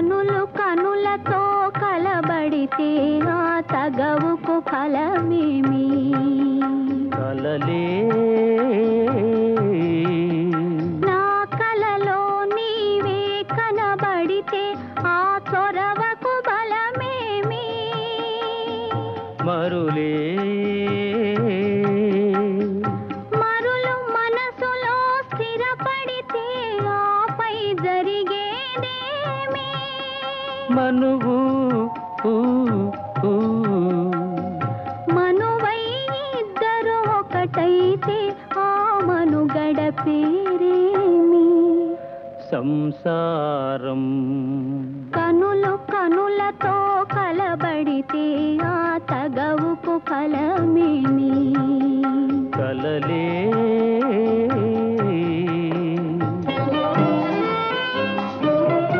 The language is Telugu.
కనులు కనులతో కలబడితే ఆ తగవుకు ఫలమేమి? కలలే. నా కలలో నీవే కనబడితే ఆ చొరవకు బలమేమి? మరులే. మనువు. మనువై ఇద్దరు ఒకటైతే ఆ మనుగడ పేరేమి? సంసారం. కనులు కనులతో కలబడితే ఆ తగవుకు ఫలమేమి?